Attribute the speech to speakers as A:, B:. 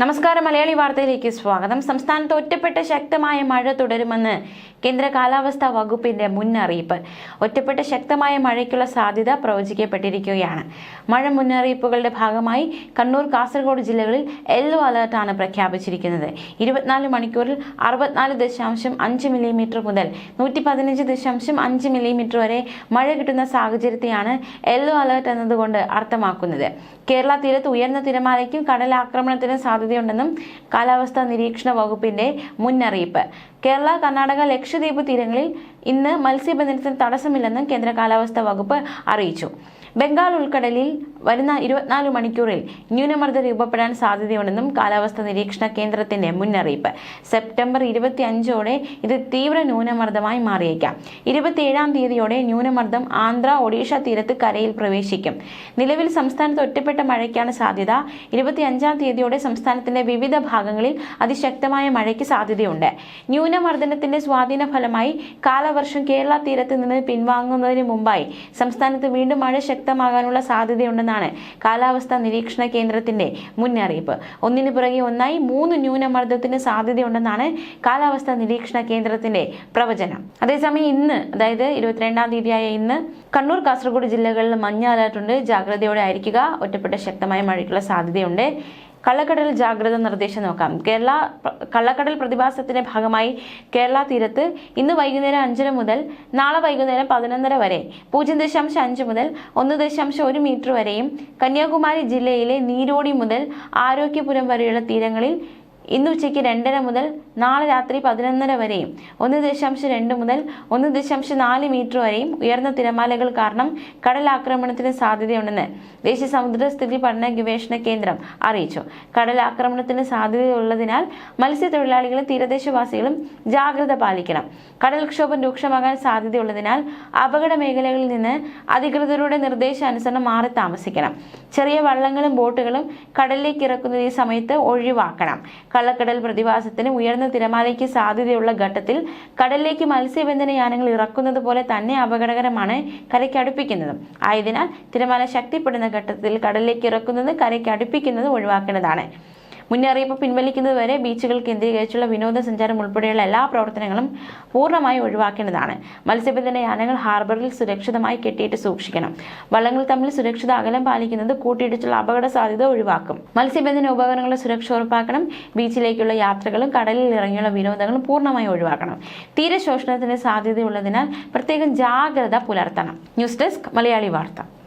A: നമസ്കാരം മലയാളി വാർത്തയിലേക്ക് സ്വാഗതം സംസ്ഥാനത്ത് ഒറ്റപ്പെട്ട ശക്തമായ മഴ തുടരുമെന്ന് കേന്ദ്ര കാലാവസ്ഥാ വകുപ്പിന്റെ മുന്നറിയിപ്പ് ഒറ്റപ്പെട്ട ശക്തമായ മഴയ്ക്കുള്ള സാധ്യത പ്രവചിക്കപ്പെട്ടിരിക്കുകയാണ് മഴ മുന്നറിയിപ്പുകളുടെ ഭാഗമായി കണ്ണൂർ കാസർഗോഡ് ജില്ലകളിൽ യെല്ലോ അലർട്ടാണ് പ്രഖ്യാപിച്ചിരിക്കുന്നത് ഇരുപത്തിനാല് മണിക്കൂറിൽ അറുപത്തിനാല് ദശാംശം അഞ്ച് മില്ലിമീറ്റർ മുതൽ നൂറ്റി പതിനഞ്ച് ദശാംശം അഞ്ച് മില്ലിമീറ്റർ വരെ മഴ കിട്ടുന്ന സാഹചര്യത്തെയാണ് യെല്ലോ അലർട്ട് എന്നതുകൊണ്ട് അർത്ഥമാക്കുന്നത് കേരള തീരത്ത് ഉയർന്ന തിരമാലയ്ക്കും കടലാക്രമണത്തിനും സാധ്യത സാധ്യതയുണ്ടെന്നും കാലാവസ്ഥാ നിരീക്ഷണ വകുപ്പിന്റെ മുന്നറിയിപ്പ് കേരള കർണാടക ലക്ഷദ്വീപ് തീരങ്ങളിൽ ഇന്ന് മത്സ്യബന്ധനത്തിന് തടസ്സമില്ലെന്നും കേന്ദ്ര കാലാവസ്ഥാ വകുപ്പ് അറിയിച്ചു ബംഗാൾ ഉൾക്കടലിൽ വരുന്ന ഇരുപത്തിനാല് മണിക്കൂറിൽ ന്യൂനമർദ്ദം രൂപപ്പെടാൻ സാധ്യതയുണ്ടെന്നും കാലാവസ്ഥാ നിരീക്ഷണ കേന്ദ്രത്തിന്റെ മുന്നറിയിപ്പ് സെപ്റ്റംബർ ഇരുപത്തി അഞ്ചോടെ ഇത് തീവ്ര ന്യൂനമർദ്ദമായി മാറിയേക്കാം ഇരുപത്തിയേഴാം തീയതിയോടെ ന്യൂനമർദ്ദം ആന്ധ്ര ഒഡീഷ തീരത്ത് കരയിൽ പ്രവേശിക്കും നിലവിൽ സംസ്ഥാനത്ത് ഒറ്റപ്പെട്ട മഴയ്ക്കാണ് സാധ്യത അഞ്ചാം തീയതിയോടെ സംസ്ഥാനത്തിന്റെ വിവിധ ഭാഗങ്ങളിൽ അതിശക്തമായ മഴയ്ക്ക് സാധ്യതയുണ്ട് ന്യൂനമർദ്ദനത്തിന്റെ സ്വാധീന ഫലമായി കാലവർഷം കേരള തീരത്ത് നിന്ന് പിൻവാങ്ങുന്നതിന് മുമ്പായി സംസ്ഥാനത്ത് വീണ്ടും മഴ ശക്തമാകാനുള്ള സാധ്യതയുണ്ടെന്ന് ഉണ്ടാകുമെന്നാണ് കാലാവസ്ഥാ നിരീക്ഷണ കേന്ദ്രത്തിന്റെ മുന്നറിയിപ്പ് ഒന്നിനു പുറകെ ഒന്നായി മൂന്ന് ന്യൂനമർദ്ദത്തിന് സാധ്യതയുണ്ടെന്നാണ് കാലാവസ്ഥാ നിരീക്ഷണ കേന്ദ്രത്തിന്റെ പ്രവചനം അതേസമയം ഇന്ന് അതായത് ഇരുപത്തിരണ്ടാം തീയതിയായ ഇന്ന് കണ്ണൂർ കാസർഗോഡ് ജില്ലകളിൽ മഞ്ഞ അലർട്ടുണ്ട് ജാഗ്രതയോടെ ആയിരിക്കുക ഒറ്റപ്പെട്ട ശക്തമായ മഴയ്ക്കുള്ള സാധ്യതയുണ്ട് കള്ളക്കടൽ ജാഗ്രത നിർദ്ദേശം നോക്കാം കേരള കള്ളക്കടൽ പ്രതിഭാസത്തിന്റെ ഭാഗമായി കേരള തീരത്ത് ഇന്ന് വൈകുന്നേരം അഞ്ചര മുതൽ നാളെ വൈകുന്നേരം പതിനൊന്നര വരെ പൂജ്യം ദശാംശം അഞ്ച് മുതൽ ഒന്ന് ദശാംശം ഒരു മീറ്റർ വരെയും കന്യാകുമാരി ജില്ലയിലെ നീരോടി മുതൽ ആരോഗ്യപുരം വരെയുള്ള തീരങ്ങളിൽ ഇന്ന് ഉച്ചയ്ക്ക് രണ്ടര മുതൽ നാളെ രാത്രി പതിനൊന്നര വരെയും ഒന്ന് ദശാംശം രണ്ട് മുതൽ ഒന്ന് ദശാംശം നാല് മീറ്റർ വരെയും ഉയർന്ന തിരമാലകൾ കാരണം കടൽ ആക്രമണത്തിന് സാധ്യതയുണ്ടെന്ന് ദേശീയ സമുദ്ര സ്ഥിതി പഠന ഗവേഷണ കേന്ദ്രം അറിയിച്ചു കടൽ ആക്രമണത്തിന് സാധ്യതയുള്ളതിനാൽ മത്സ്യത്തൊഴിലാളികളും തീരദേശവാസികളും ജാഗ്രത പാലിക്കണം കടൽക്ഷോഭം രൂക്ഷമാകാൻ സാധ്യതയുള്ളതിനാൽ അപകട മേഖലകളിൽ നിന്ന് അധികൃതരുടെ നിർദ്ദേശാനുസരണം മാറി താമസിക്കണം ചെറിയ വള്ളങ്ങളും ബോട്ടുകളും കടലിലേക്ക് ഇറക്കുന്ന ഈ സമയത്ത് ഒഴിവാക്കണം കള്ളക്കടൽ പ്രതിഭാസത്തിന് ഉയർന്ന തിരമാലയ്ക്ക് സാധ്യതയുള്ള ഘട്ടത്തിൽ കടലിലേക്ക് മത്സ്യബന്ധന യാനങ്ങൾ ഇറക്കുന്നത് പോലെ തന്നെ അപകടകരമാണ് കരയ്ക്ക് അടുപ്പിക്കുന്നത് ആയതിനാൽ തിരമാല ശക്തിപ്പെടുന്ന ഘട്ടത്തിൽ കടലിലേക്ക് ഇറക്കുന്നത് കരയ്ക്ക് അടുപ്പിക്കുന്നത് ഒഴിവാക്കേണ്ടതാണ് മുന്നറിയിപ്പ് പിൻവലിക്കുന്നതുവരെ ബീച്ചുകൾ കേന്ദ്രീകരിച്ചുള്ള വിനോദസഞ്ചാരം ഉൾപ്പെടെയുള്ള എല്ലാ പ്രവർത്തനങ്ങളും പൂർണ്ണമായി ഒഴിവാക്കേണ്ടതാണ് മത്സ്യബന്ധന യാനങ്ങൾ ഹാർബറിൽ സുരക്ഷിതമായി കെട്ടിയിട്ട് സൂക്ഷിക്കണം വള്ളങ്ങൾ തമ്മിൽ സുരക്ഷിത അകലം പാലിക്കുന്നത് കൂട്ടിയിടിച്ചുള്ള അപകട സാധ്യത ഒഴിവാക്കും മത്സ്യബന്ധന ഉപകരണങ്ങളുടെ സുരക്ഷ ഉറപ്പാക്കണം ബീച്ചിലേക്കുള്ള യാത്രകളും കടലിൽ ഇറങ്ങിയുള്ള വിനോദങ്ങളും പൂർണ്ണമായി ഒഴിവാക്കണം തീരശോഷണത്തിന് സാധ്യതയുള്ളതിനാൽ പ്രത്യേകം ജാഗ്രത പുലർത്തണം ന്യൂസ് ഡെസ്ക് മലയാളി വാർത്ത